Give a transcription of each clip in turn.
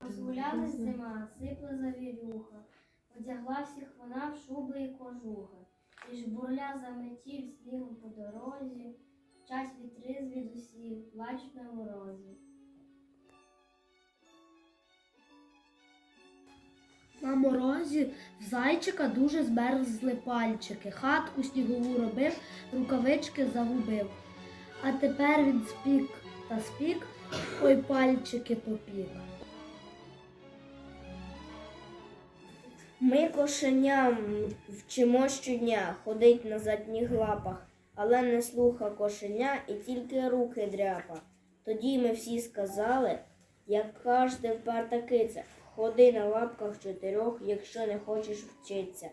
Розгулялась зима, сипла завірюха, одягла всіх вона в шуби і кожуха, і жбурля заметів снігом по дорозі, час вітри звідусів, плачуть на морозі. На морозі в зайчика дуже змерзли пальчики. Хатку снігову робив, рукавички загубив. А тепер він спік та спік, ой пальчики попік. Ми кошеням вчимо щодня ходить на задніх лапах, але не слуха кошеня і тільки руки дряпа. Тоді ми всі сказали, як кажете вперта киця, ходи на лапках чотирьох, якщо не хочеш вчитися.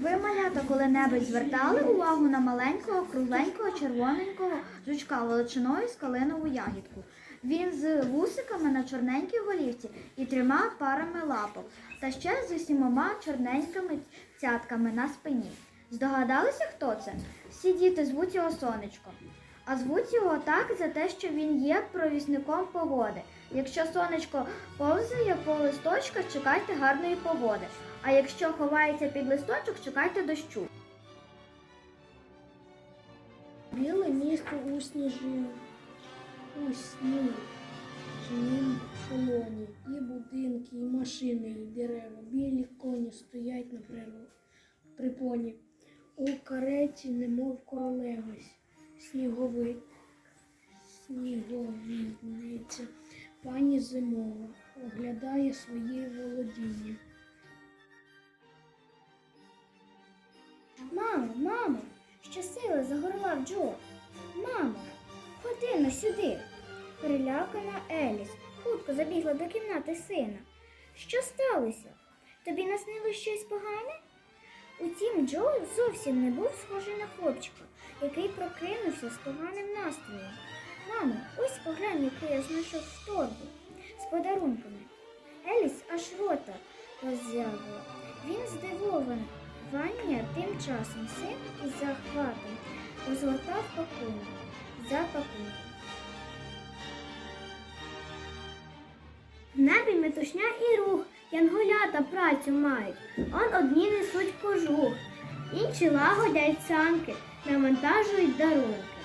Ви, малята, коли-небудь звертали увагу на маленького, кругленького, червоненького жучка величиною з калинову ягідку. Він з вусиками на чорненькій голівці і трьома парами лапок, та ще з усімома чорненькими цятками на спині. Здогадалися, хто це? Всі діти звуть його сонечко. А звуть його так за те, що він є провісником погоди. Якщо сонечко повзає по листочках, чекайте гарної погоди. А якщо ховається під листочок, чекайте дощу. Біле місто у сніжині, у сніг, жнім полоні, і будинки, і машини, і дерева. Білі коні стоять на припоні. У кареті, немов королева, сніговий, сніговідниця. Пані зимова оглядає свої володіння. Мамо, мамо, щосили загорлав Джо. Мамо, ходи на сюди. Перелякана Еліс хутко забігла до кімнати сина. Що сталося? Тобі наснило щось погане? Утім, Джо зовсім не був схожий на хлопчика, який прокинувся з поганим настроєм. Мамо, ось поглянь, яку я знайшов в торбу з подарунками. Еліс аж рота роззявила. Він здивований. Ваня тим часом син із захватом розгортав пакунок за пакунком. В небі метушня і рух, янголята працю мають. Он одні несуть кожух, інші лагодять санки, навантажують дарунки.